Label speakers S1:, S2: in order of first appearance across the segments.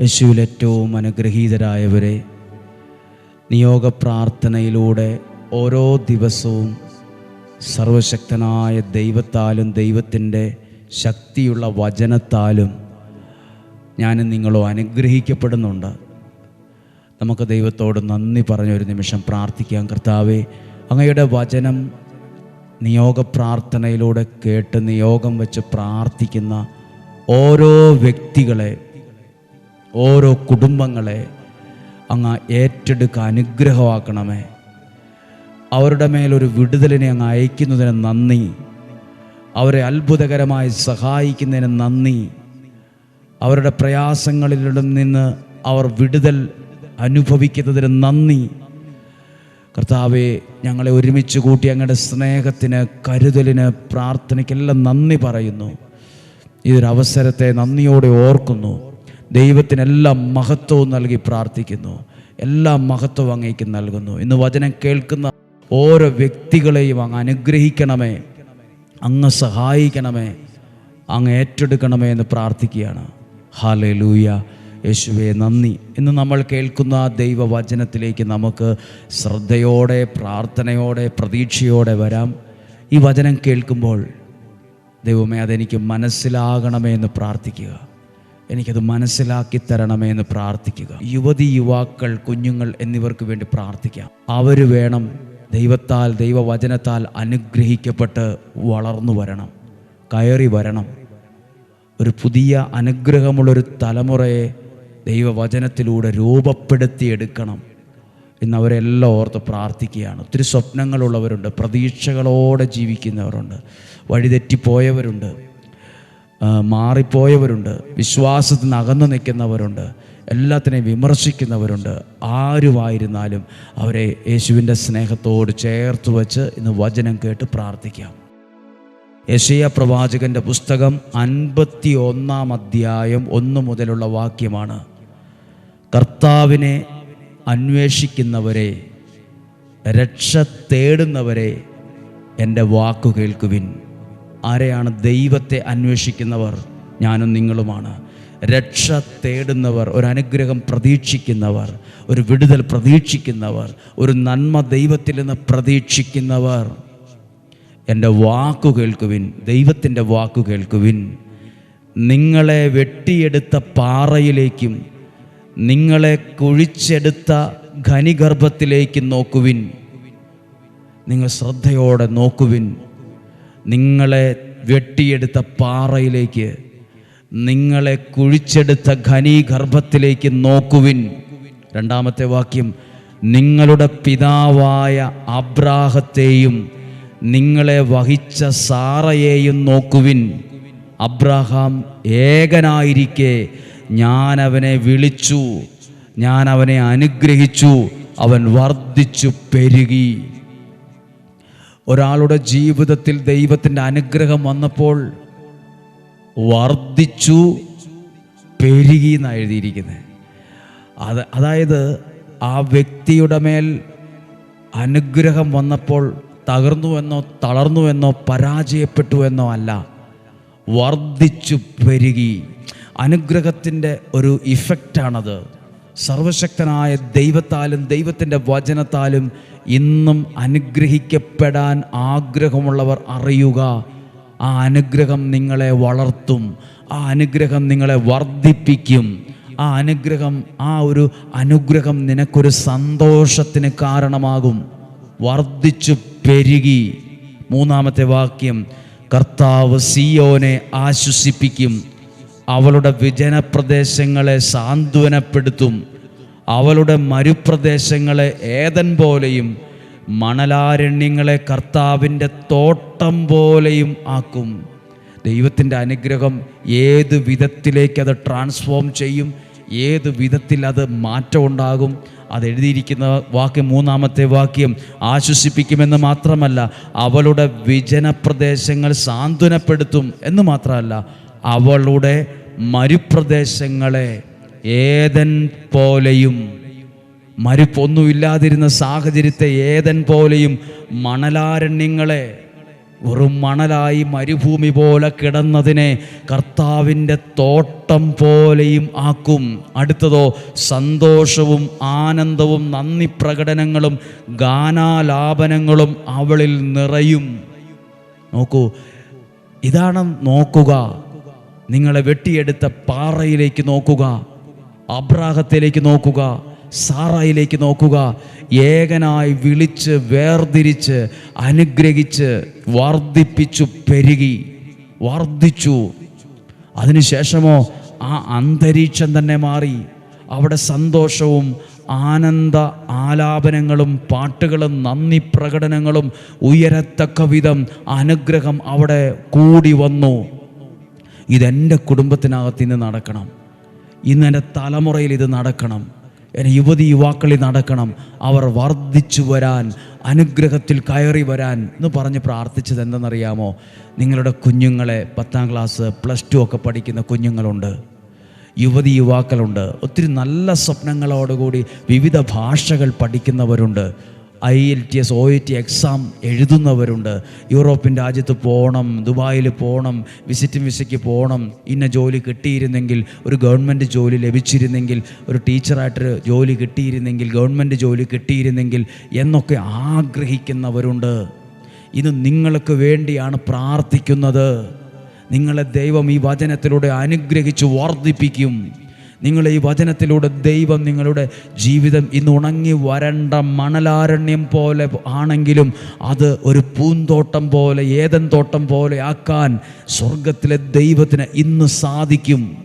S1: യേശുവിൽ ഏറ്റവും അനുഗ്രഹീതരായവരെ നിയോഗ പ്രാർത്ഥനയിലൂടെ ഓരോ ദിവസവും സർവശക്തനായ ദൈവത്താലും ദൈവത്തിന്റെ ശക്തിയുള്ള വചനത്താലും ഞാനും നിങ്ങളോ അനുഗ്രഹിക്കപ്പെടുന്നുണ്ട്. നമുക്ക് ദൈവത്തോട് നന്ദി പറഞ്ഞൊരു നിമിഷം പ്രാർത്ഥിക്കാം. കർത്താവെ അങ്ങയുടെ വചനം നിയോഗ പ്രാർത്ഥനയിലൂടെ കേട്ട് നിയോഗം വെച്ച് പ്രാർത്ഥിക്കുന്ന ഓരോ വ്യക്തികളെ ഓരോ കുടുംബങ്ങളെ അങ്ങ് ഏറ്റെടുക്കുക അനുഗ്രഹമാക്കണമേ. അവരുടെ മേലൊരു വിടുതലിനെ അങ്ങ് അയക്കുന്നതിന് നന്ദി. അവരെ അത്ഭുതകരമായി സഹായിക്കുന്നതിന് നന്ദി. അവരുടെ പ്രയാസങ്ങളിൽ നിന്ന് അവർ വിടുതൽ അനുഭവിക്കുന്നതിന് നന്ദി. കർത്താവെ ഞങ്ങളെ ഒരുമിച്ച് കൂട്ടി അങ്ങയുടെ സ്നേഹത്തിന് കരുതലിന് പ്രാർത്ഥനയ്ക്കെല്ലാം നന്ദി പറയുന്നു. ഇതൊരവസരത്തെ നന്ദിയോടെ ഓർക്കുന്നു. ദൈവത്തിനെല്ലാം മഹത്വവും നൽകി പ്രാർത്ഥിക്കുന്നു. എല്ലാ മഹത്വവും അങ്ങേക്ക് നൽകുന്നു. ഇന്ന് വചനം കേൾക്കുന്ന ഓരോ വ്യക്തികളെയും അങ്ങ് അനുഗ്രഹിക്കണമേ. അങ്ങ് സഹായിക്കണമേ. അങ്ങ് ഏറ്റെടുക്കണമേ എന്ന് പ്രാർത്ഥിക്കുകയാണ്. ഹാലേ ലൂയ യേശുവെ നന്ദി. ഇന്ന് നമ്മൾ കേൾക്കുന്ന ദൈവവചനത്തിലേക്ക് നമുക്ക് ശ്രദ്ധയോടെ പ്രാർത്ഥനയോടെ പ്രതീക്ഷയോടെ വരാം. ഈ വചനം കേൾക്കുമ്പോൾ ദൈവമേ അതെനിക്ക് മനസ്സിലാകണമേ എന്ന് പ്രാർത്ഥിക്കുക. എനിക്കത് മനസ്സിലാക്കി തരണമേ എന്ന് പ്രാർത്ഥിക്കുക. യുവതി യുവാക്കൾ കുഞ്ഞുങ്ങൾ എന്നിവർക്ക് വേണ്ടി പ്രാർത്ഥിക്കാം. അവർ വേണം ദൈവത്താൽ ദൈവവചനത്താൽ അനുഗ്രഹിക്കപ്പെട്ട് വളർന്നു വരണം. കയറി വരണം. ഒരു പുതിയ അനുഗ്രഹമുള്ളൊരു തലമുറയെ ദൈവവചനത്തിലൂടെ രൂപപ്പെടുത്തിയെടുക്കണം ഇന്ന് അവരെല്ലാം ഓർത്ത് പ്രാർത്ഥിക്കുകയാണ്. ഒത്തിരി സ്വപ്നങ്ങളുള്ളവരുണ്ട് പ്രതീക്ഷകളോടെ ജീവിക്കുന്നവരുണ്ട് വഴിതെറ്റിപ്പോയവരുണ്ട്. മാറിപ്പോയവരുണ്ട്. വിശ്വാസത്തിൽ നിന്ന് അകന്നു നിൽക്കുന്നവരുണ്ട്. എല്ലാത്തിനെയും വിമർശിക്കുന്നവരുണ്ട്. ആരുമായിരുന്നാലും അവരെ യേശുവിന്റെ സ്നേഹത്തോട് ചേർത്ത് വച്ച് ഇന്ന് വചനം കേട്ട് പ്രാർത്ഥിക്കാം. യശയ പ്രവാചകന്റെ പുസ്തകം അൻപത്തി ഒന്നാം അധ്യായം ഒന്ന് മുതലുള്ള വാക്യമാണ്. കർത്താവിനെ അന്വേഷിക്കുന്നവരെ രക്ഷ തേടുന്നവരെ എന്റെ വാക്കു കേൾക്കുവിൻ. ആരെയാണ് ദൈവത്തെ അന്വേഷിക്കുന്നവർ? ഞാനും നിങ്ങളുമാണ്. രക്ഷ തേടുന്നവർ ഒരു അനുഗ്രഹം പ്രതീക്ഷിക്കുന്നവർ ഒരു വിടുതൽ പ്രതീക്ഷിക്കുന്നവർ ഒരു നന്മ ദൈവത്തിൽ നിന്ന് പ്രതീക്ഷിക്കുന്നവർ. എന്റെ വാക്കു കേൾക്കുവിൻ ദൈവത്തിന്റെ വാക്കു കേൾക്കുവിൻ. നിങ്ങളെ വെട്ടിയെടുത്ത പാറയിലേക്കും നിങ്ങളെ കുഴിച്ചെടുത്ത ഖനിഗർഭത്തിലേക്കും നോക്കുവിൻ. നിങ്ങൾ ശ്രദ്ധയോടെ നോക്കുവിൻ. നിങ്ങളെ വെട്ടിയെടുത്ത പാറയിലേക്ക് നിങ്ങളെ കുഴിച്ചെടുത്ത ഖനീഗർഭത്തിലേക്ക് നോക്കുവിൻ. രണ്ടാമത്തെ വാക്യം നിങ്ങളുടെ പിതാവായ അബ്രാഹത്തെയും നിങ്ങളെ വഹിച്ച സാറയെയും നോക്കുവിൻ. അബ്രാഹാം ഏകനായിരിക്കെ ഞാൻ അവനെ വിളിച്ചു ഞാൻ അവനെ അനുഗ്രഹിച്ചു അവൻ വർദ്ധിച്ചു പെരുകി. ഒരാളുടെ ജീവിതത്തിൽ ദൈവത്തിന്റെ അനുഗ്രഹം വന്നപ്പോൾ വർദ്ധിച്ചു പെരുകി എന്നാണ് എഴുതിയിരിക്കുന്നത് അത് അതായത് ആ വ്യക്തിയുടെ മേൽ അനുഗ്രഹം വന്നപ്പോൾ തകർന്നുവെന്നോ തളർന്നുവെന്നോ പരാജയപ്പെട്ടു എന്നോ അല്ല വർദ്ധിച്ചു പെരുകി. അനുഗ്രഹത്തിന്റെ ഒരു ഇഫക്റ്റാണത്. സർവശക്തനായ ദൈവത്താലും ദൈവത്തിന്റെ വചനത്താലും ഇന്നും അനുഗ്രഹിക്കപ്പെടാൻ ആഗ്രഹമുള്ളവർ അറിയുക. ആ അനുഗ്രഹം നിങ്ങളെ വളർത്തും. ആ അനുഗ്രഹം നിങ്ങളെ വർദ്ധിപ്പിക്കും. ആ അനുഗ്രഹം ആ ഒരു അനുഗ്രഹം നിനക്കൊരു സന്തോഷത്തിന് കാരണമാകും. വർദ്ധിച്ചു പെരുകി. മൂന്നാമത്തെ വാക്യം കർത്താവ് സിയോനെ ആശ്വസിപ്പിക്കും. അവളുടെ വിജനപ്രദേശങ്ങളെ സാന്ത്വനപ്പെടുത്തും. അവളുടെ മരുപ്രദേശങ്ങളെ ഏതൻ പോലെയും മണലാരണ്യങ്ങളെ കർത്താവിന്റെ തോട്ടം പോലെയും ആക്കും. ദൈവത്തിന്റെ അനുഗ്രഹം ഏത് വിധത്തിലേക്ക് അത് ട്രാൻസ്ഫോം ചെയ്യും ഏത് വിധത്തിൽ അത് മാറ്റം ഉണ്ടാകും അത് എഴുതിയിരിക്കുന്ന വാക്യം മൂന്നാമത്തെ വാക്യം ആശ്വസിപ്പിക്കുമെന്ന് മാത്രമല്ല അവളുടെ വിജനപ്രദേശങ്ങൾ സാന്ത്വനപ്പെടുത്തും എന്ന് മാത്രമല്ല അവളുടെ മരുപ്രദേശങ്ങളെ ഏതൻ പോലെയും മരുപ്പൊന്നുമില്ലാതിരുന്ന സാഹചര്യത്തെ ഏതൻ പോലെയും മണലാരണ്യങ്ങളെ വെറും മണലായി മരുഭൂമി പോലെ കിടന്നതിനെ കർത്താവിന്റെ തോട്ടം പോലെയും ആക്കും. അടുത്തതോ സന്തോഷവും ആനന്ദവും നന്ദി പ്രകടനങ്ങളും ഗാനാലാപനങ്ങളും അവളിൽ നിറയും. നോക്കൂ ഇതാണ് നോക്കുക. നിങ്ങളെ വെട്ടിയെടുത്ത പാറയിലേക്ക് നോക്കുക. അബ്രാഹത്തിലേക്ക് നോക്കുക സാറായിലേക്ക് നോക്കുക ഏകനായി വിളിച്ച് വേർതിരിച്ച് അനുഗ്രഹിച്ച് വർദ്ധിപ്പിച്ചു പെരുകി വർദ്ധിച്ചു. അതിനുശേഷമോ ആ അന്തരീക്ഷം തന്നെ മാറി. അവിടെ സന്തോഷവും ആനന്ദ ആലാപനങ്ങളും പാട്ടുകളും നന്ദി പ്രകടനങ്ങളും ഉയരത്തക്ക വിധം അനുഗ്രഹം അവിടെ കൂടി വന്നു. ഇതെന്റെ കുടുംബത്തിനകത്ത് ഇന്ന് നടക്കണം. ഇന്ന് എന്റെ തലമുറയിൽ ഇത് നടക്കണം. എന്റെ യുവതി യുവാക്കളിൽ നടക്കണം. അവർ വർദ്ധിച്ചു വരാൻ അനുഗ്രഹത്തിൽ കയറി വരാൻ എന്ന് പറഞ്ഞ് പ്രാർത്ഥിച്ചത് എന്തെന്നറിയാമോ? നിങ്ങളുടെ കുഞ്ഞുങ്ങളെ പത്താം ക്ലാസ് പ്ലസ് ടു ഒക്കെ പഠിക്കുന്ന കുഞ്ഞുങ്ങളുണ്ട്. യുവതി യുവാക്കളുണ്ട്. ഒത്തിരി നല്ല സ്വപ്നങ്ങളോടുകൂടി വിവിധ ഭാഷകൾ പഠിക്കുന്നവരുണ്ട്. I L T S O A T exam എഴുതുന്നവരുണ്ട്. European രാജ്യത്ത് പോകണം ദുബായിൽ പോകണം വിസിറ്റിംഗ് വിസയ്ക്ക് പോകണം ഇന്ന ജോലി കിട്ടിയിരുന്നെങ്കിൽ ഒരു ഗവൺമെന്റ് ജോലി ലഭിച്ചിരുന്നെങ്കിൽ ഒരു ടീച്ചറായിട്ടൊരു ജോലി കിട്ടിയിരുന്നെങ്കിൽ ഗവൺമെന്റ് ജോലി കിട്ടിയിരുന്നെങ്കിൽ എന്നൊക്കെ ആഗ്രഹിക്കുന്നവരുണ്ട്. ഇത് നിങ്ങൾക്ക് വേണ്ടിയാണ് പ്രാർത്ഥിക്കുന്നത്. നിങ്ങളെ ദൈവം ഈ വചനത്തിലൂടെ അനുഗ്രഹിച്ച് വർദ്ധിപ്പിക്കും. നിങ്ങൾ ഈ വചനത്തിലൂടെ ദൈവം നിങ്ങളുടെ ജീവിതം ഇന്ന് ഉണങ്ങി വരണ്ട മണലാരണ്യം പോലെ ആണെങ്കിലും അത് ഒരു പൂന്തോട്ടം പോലെ ഏതൻ തോട്ടം പോലെ ആക്കാൻ സ്വർഗത്തിലെ ദൈവത്തിന് ഇന്ന് സാധിക്കും.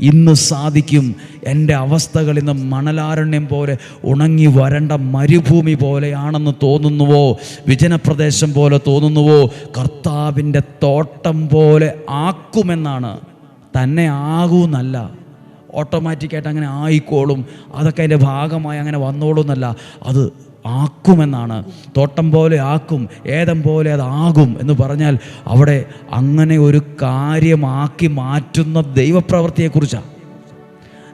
S1: ഇന്ന് സാധിക്കും. എന്റെ അവസ്ഥകൾ ഇന്ന് മണലാരണ്യം പോലെ ഉണങ്ങി വരണ്ട മരുഭൂമി പോലെയാണെന്ന് തോന്നുന്നുവോ? വിജനപ്രദേശം പോലെ തോന്നുന്നുവോ? കർത്താവിന്റെ തോട്ടം പോലെ ആക്കുമെന്നാണ്. തന്നെ ആകൂന്നല്ല. ഓട്ടോമാറ്റിക്കായിട്ട് അങ്ങനെ ആയിക്കോളും. അതൊക്കെ അതിന്റെ ഭാഗമായി അങ്ങനെ വന്നോളും എന്നല്ല അത് ആക്കുമെന്നാണ്. തോട്ടം പോലെ ആക്കും ഏതം പോലെ അതാകും എന്ന് പറഞ്ഞാൽ അവിടെ അങ്ങനെ ഒരു കാര്യമാക്കി മാറ്റുന്ന ദൈവപ്രവൃത്തിയെക്കുറിച്ചാണ്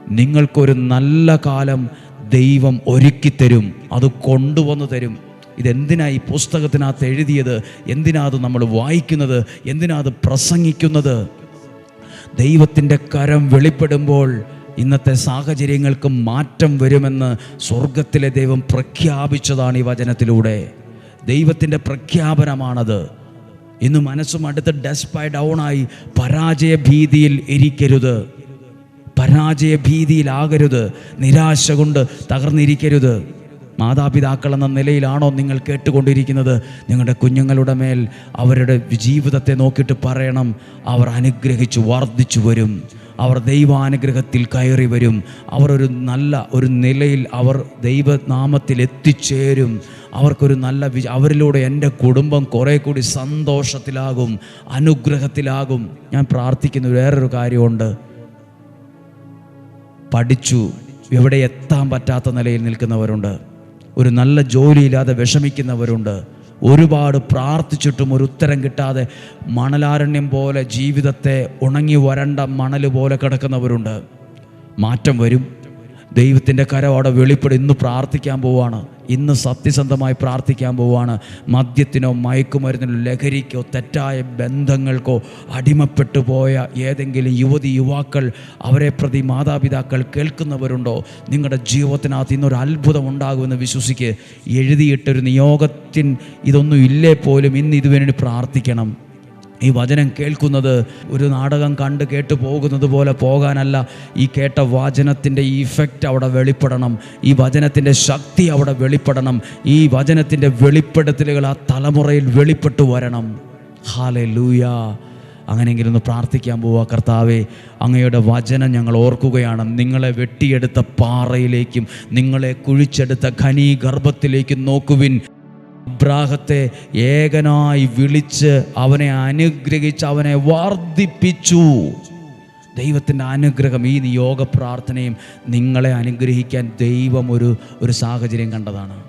S1: നിങ്ങൾക്കൊരു നല്ല കാലം ദൈവം ഒരുക്കിത്തരും അത് കൊണ്ടുവന്നു തരും. ഇതെന്തിനാ ഈ പുസ്തകത്തിനകത്ത് എഴുതിയത്? എന്തിനാ അത് നമ്മൾ വായിക്കുന്നത്? എന്തിനാ അത് പ്രസംഗിക്കുന്നത്? ദൈവത്തിന്റെ കരം വെളിപ്പെടുമ്പോൾ ഇന്നത്തെ സാഹചര്യങ്ങൾക്ക് മാറ്റം വരുമെന്ന് സ്വർഗത്തിലെ ദൈവം പ്രഖ്യാപിച്ചതാണ് ഈ വചനത്തിലൂടെ. ദൈവത്തിന്റെ പ്രഖ്യാപനമാണത്. ഇന്ന് മനസ്സും അടുത്ത് ഡെസ്പൈ ആയി പരാജയ ഭീതിയിൽ ഇരിക്കരുത്. പരാജയ ഭീതിയിലാകരുത്. നിരാശ കൊണ്ട് തകർന്നിരിക്കരുത്. മാതാപിതാക്കൾ എന്ന നിലയിലാണോ നിങ്ങൾ കേട്ടുകൊണ്ടിരിക്കുന്നത്? നിങ്ങളുടെ കുഞ്ഞുങ്ങളുടെ മേൽ അവരുടെ ജീവിതത്തെ നോക്കിയിട്ട് പറയണം. അവർ അനുഗ്രഹിച്ചു വർദ്ധിച്ചു വരും. അവർ ദൈവാനുഗ്രഹത്തിൽ കയറി വരും. അവർ ഒരു നല്ല ഒരു നിലയിൽ അവർ ദൈവനാമത്തിൽ എത്തിച്ചേരും. അവർക്കൊരു നല്ല വിജ അവരിലൂടെ എന്റെ കുടുംബം കുറേ കൂടി സന്തോഷത്തിലാകും അനുഗ്രഹത്തിലാകും. ഞാൻ പ്രാർത്ഥിക്കുന്ന വേറൊരു കാര്യമുണ്ട്. പഠിച്ചു. എവിടെ എത്താൻ പറ്റാത്ത നിലയിൽ നിൽക്കുന്നവരുണ്ട്. ഒരു നല്ല ജോലിയില്ലാതെ വിഷമിക്കുന്നവരുണ്ട്. ഒരുപാട് പ്രാർത്ഥിച്ചിട്ടും ഒരു ഉത്തരം കിട്ടാതെ മണലാരണ്യം പോലെ ജീവിതത്തെ ഉണങ്ങി വരണ്ട മണൽ പോലെ കിടക്കുന്നവരുണ്ട്. മാറ്റം വരും. ദൈവത്തിന്റെ കരം അവിടെ വെളിപ്പെടും. ഇന്ന് പ്രാർത്ഥിക്കാൻ പോവാണ്. ഇന്ന് സത്യസന്ധമായി പ്രാർത്ഥിക്കാൻ പോവാണ്. മദ്യത്തിനോ മയക്കുമരുന്നിനോ ലഹരിക്കോ തെറ്റായ ബന്ധങ്ങൾക്കോ അടിമപ്പെട്ടു പോയ ഏതെങ്കിലും യുവതി യുവാക്കൾ അവരെ പ്രതി മാതാപിതാക്കൾ കേൾക്കുന്നവരുണ്ടോ? നിങ്ങളുടെ ജീവിതത്തിനകത്ത് ഇന്നൊരു അത്ഭുതം ഉണ്ടാകുമെന്ന് വിശ്വസിക്ക്. എഴുതിയിട്ടൊരു നിയോഗത്തിൻ ഇതൊന്നും ഇല്ലേ പോലും ഇന്ന് ഇതുവേണ്ടി പ്രാർത്ഥിക്കണം. ഈ വചനം കേൾക്കുന്നത് ഒരു നാടകം കണ്ട് കേട്ട് പോകുന്നത് പോലെ പോകാനല്ല. ഈ കേട്ട വചനത്തിന്റെ ഇഫക്റ്റ് അവിടെ വെളിപ്പെടണം. ഈ വചനത്തിന്റെ ശക്തി അവിടെ വെളിപ്പെടണം. ഈ വചനത്തിന്റെ വെളിപ്പെടുത്തലുകൾ ആ തലമുറയിൽ വെളിപ്പെട്ടു വരണം. ഹാലെ ലൂയ അങ്ങനെയെങ്കിലും ഒന്ന് പ്രാർത്ഥിക്കാൻ പോവുക കർത്താവേ. അങ്ങയുടെ വചനം ഞങ്ങൾ ഓർക്കുകയാണ്. നിങ്ങളെ വെട്ടിയെടുത്ത പാറയിലേക്കും നിങ്ങളെ കുഴിച്ചെടുത്ത ഖനീഗർഭത്തിലേക്കും നോക്കുവിൻ. അബ്രാഹത്തെ ഏകനായി വിളിച്ച് അവനെ അനുഗ്രഹിച്ച് അവനെ വർദ്ധിപ്പിച്ചു. ദൈവത്തിന്റെ അനുഗ്രഹം ഈ നിയോഗ പ്രാർത്ഥനയും നിങ്ങളെ അനുഗ്രഹിക്കാൻ ദൈവം ഒരു ഒരു സാഹചര്യം കണ്ടതാണ്.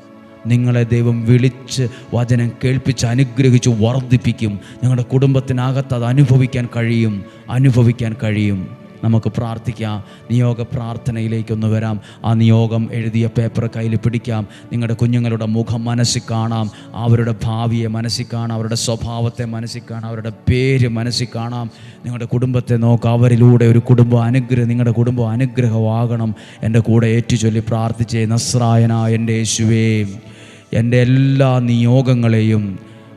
S1: നിങ്ങളെ ദൈവം വിളിച്ച് വചനം കേൾപ്പിച്ച് അനുഗ്രഹിച്ച് വർദ്ധിപ്പിക്കും. നിങ്ങളുടെ കുടുംബത്തിനകത്ത് അത് അനുഭവിക്കാൻ കഴിയും അനുഭവിക്കാൻ കഴിയും. നമുക്ക് പ്രാർത്ഥിക്കാം. നിയോഗ പ്രാർത്ഥനയിലേക്കൊന്ന് വരാം. ആ നിയോഗം എഴുതിയ പേപ്പർ കയ്യിൽ പിടിക്കാം. നിങ്ങളുടെ കുഞ്ഞുങ്ങളുടെ മുഖം മനസ്സിൽ കാണാം. അവരുടെ ഭാവിയെ മനസ്സിൽ കാണാം. അവരുടെ സ്വഭാവത്തെ മനസ്സിൽ കാണാം. അവരുടെ പേര് മനസ്സിൽ കാണാം. നിങ്ങളുടെ കുടുംബത്തെ നോക്കാം. അവരിലൂടെ ഒരു കുടുംബം അനുഗ്രഹം നിങ്ങളുടെ കുടുംബം അനുഗ്രഹമാകണം. എന്റെ കൂടെ ഏറ്റുചൊല്ലി പ്രാർത്ഥിച്ചേ നസ്രായനായ എന്റെ യേശുവേ. എന്റെ എല്ലാ നിയോഗങ്ങളെയും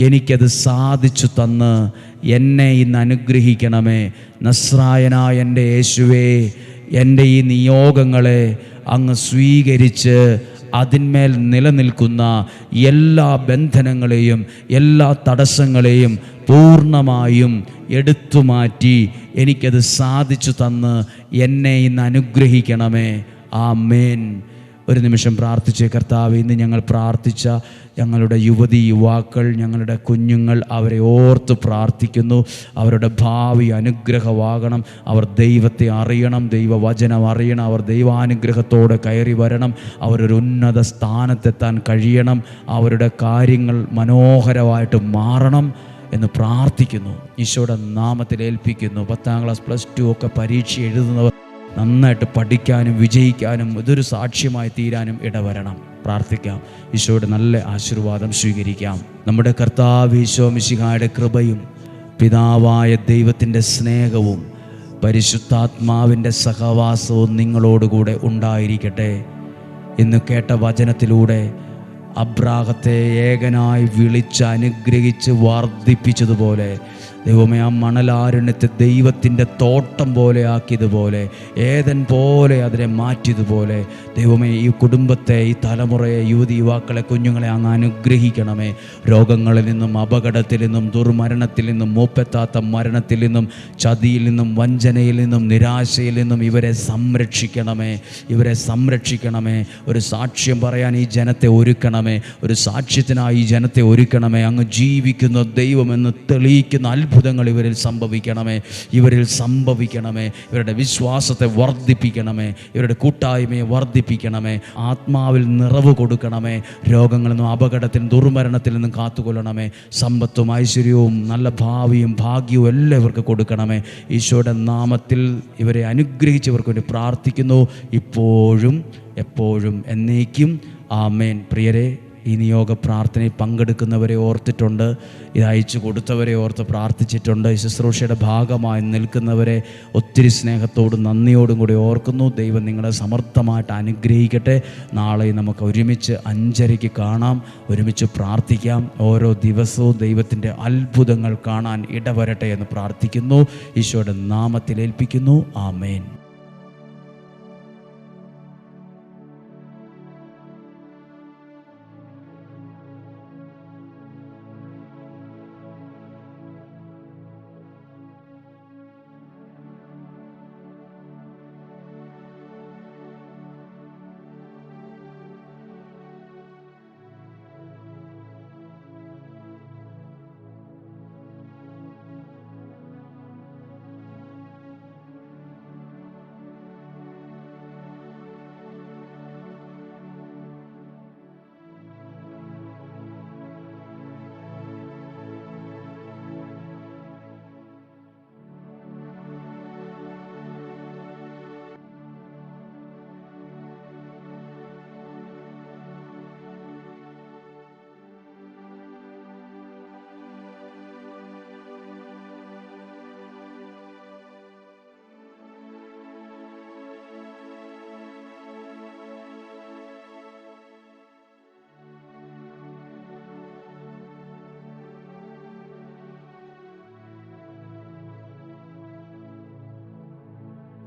S1: എനിക്കത് സാധിച്ചു തന്ന് എന്നെ ഇന്ന് അനുഗ്രഹിക്കണമേ. നസ്രായനായ എന്റെ യേശുവേ എന്റെ ഈ നിയോഗങ്ങളെ അങ്ങ് സ്വീകരിച്ച് അതിന്മേൽ നിലനിൽക്കുന്ന എല്ലാ ബന്ധനങ്ങളെയും എല്ലാ തടസ്സങ്ങളെയും പൂർണമായും എടുത്തു മാറ്റി എനിക്കത് സാധിച്ചു തന്ന് എന്നെ ഇന്ന് അനുഗ്രഹിക്കണമേ. ആ മേൻ ഒരു നിമിഷം പ്രാർത്ഥിച്ച് കർത്താവ് ഇന്ന് ഞങ്ങൾ പ്രാർത്ഥിച്ച ഞങ്ങളുടെ യുവതി യുവാക്കൾ ഞങ്ങളുടെ കുഞ്ഞുങ്ങൾ അവരെ ഓർത്ത് പ്രാർത്ഥിക്കുന്നു. അവരുടെ ഭാവി അനുഗ്രഹമാകണം. അവർ ദൈവത്തെ അറിയണം ദൈവവചനം അറിയണം. അവർ ദൈവാനുഗ്രഹത്തോടെ കയറി വരണം. അവരൊരു ഉന്നത സ്ഥാനത്തെത്താൻ കഴിയണം. അവരുടെ കാര്യങ്ങൾ മനോഹരമായിട്ട് മാറണം എന്ന് പ്രാർത്ഥിക്കുന്നു. ഈശോയുടെ നാമത്തിൽ ഏൽപ്പിക്കുന്നു. പത്താം ക്ലാസ് പ്ലസ് ടു ഒക്കെ പരീക്ഷ എഴുതുന്നവർ നന്നായിട്ട് പഠിക്കാനും വിജയിക്കാനും ഇതൊരു സാക്ഷ്യമായി തീരാനും ഇടവരണം. പ്രാർത്ഥിക്കാം. ഈശോയുടെ നല്ല ആശീർവാദം സ്വീകരിക്കാം. നമ്മുടെ കർത്താവ് ഈശോ മിശിഹായുടെ കൃപയും പിതാവായ ദൈവത്തിന്റെ സ്നേഹവും പരിശുദ്ധാത്മാവിന്റെ സഹവാസവും നിങ്ങളോടുകൂടെ ഉണ്ടായിരിക്കട്ടെ. ഇന്ന് കേട്ട വചനത്തിലൂടെ അബ്രാഹത്തെ ഏകനായി വിളിച്ച് അനുഗ്രഹിച്ച് വർദ്ധിപ്പിച്ചതുപോലെ ദൈവമേ ആ മണലാരണ്യത്തെ ദൈവത്തിന്റെ തോട്ടം പോലെ ആക്കിയതുപോലെ ഏതൻ പോലെ അതിനെ മാറ്റിയതുപോലെ ദൈവമേ ഈ കുടുംബത്തെ ഈ തലമുറയെ യുവതി യുവാക്കളെ കുഞ്ഞുങ്ങളെ അങ്ങ് അനുഗ്രഹിക്കണമേ. രോഗങ്ങളിൽ നിന്നും അപകടത്തിൽ നിന്നും ദുർമരണത്തിൽ നിന്നും മൂപ്പെത്താത്ത മരണത്തിൽ നിന്നും ചതിയിൽ നിന്നും വഞ്ചനയിൽ നിന്നും നിരാശയിൽ നിന്നും ഇവരെ സംരക്ഷിക്കണമേ. ഇവരെ സംരക്ഷിക്കണമേ. ഒരു സാക്ഷ്യം പറയാൻ ഈ ജനത്തെ ഒരുക്കണമേ. ഒരു സാക്ഷ്യത്തിനായി ഈ ജനത്തെ ഒരുക്കണമേ. അങ്ങ് ജീവിക്കുന്ന ദൈവമെന്ന് തെളിയിക്കുന്ന അത്ഭുതങ്ങൾ ഇവരിൽ സംഭവിക്കണമേ. ഇവരിൽ സംഭവിക്കണമേ. ഇവരുടെ വിശ്വാസത്തെ വർദ്ധിപ്പിക്കണമേ. ഇവരുടെ കൂട്ടായ്മയെ വർദ്ധിപ്പിക്കണമേ. ആത്മാവിൽ നിറവ് കൊടുക്കണമേ. രോഗങ്ങളിൽ നിന്നും അപകടത്തിൽ നിന്നും ദുർമരണത്തിൽ നിന്നും കാത്തുകൊള്ളണമേ. സമ്പത്തും ഐശ്വര്യവും നല്ല ഭാവിയും ഭാഗ്യവും എല്ലാം ഇവർക്ക് കൊടുക്കണമേ. ഈശോയുടെ നാമത്തിൽ ഇവരെ അനുഗ്രഹിച്ചവർക്ക് വേണ്ടി പ്രാർത്ഥിക്കുന്നു. ഇപ്പോഴും എപ്പോഴും എന്നേക്കും. ആമേൻ. പ്രിയരെ ഈ നിയോഗ പ്രാർത്ഥനയിൽ പങ്കെടുക്കുന്നവരെ ഓർത്തിട്ടുണ്ട് ഇത് അയച്ചു കൊടുത്തവരെ ഓർത്ത് പ്രാർത്ഥിച്ചിട്ടുണ്ട്. ശുശ്രൂഷയുടെ ഭാഗമായി നിൽക്കുന്നവരെ ഒത്തിരി സ്നേഹത്തോടും നന്ദിയോടും കൂടി ഓർക്കുന്നു. ദൈവം നിങ്ങളെ സമർത്ഥമായിട്ട് അനുഗ്രഹിക്കട്ടെ. നാളെ നമുക്ക് ഒരുമിച്ച് അഞ്ചരയ്ക്ക് കാണാം ഒരുമിച്ച് പ്രാർത്ഥിക്കാം. ഓരോ ദിവസവും ദൈവത്തിന്റെ അത്ഭുതങ്ങൾ കാണാൻ ഇടവരട്ടെ എന്ന് പ്രാർത്ഥിക്കുന്നു. ഈശോയുടെ നാമത്തിൽ ഏൽപ്പിക്കുന്നു. ആമേൻ.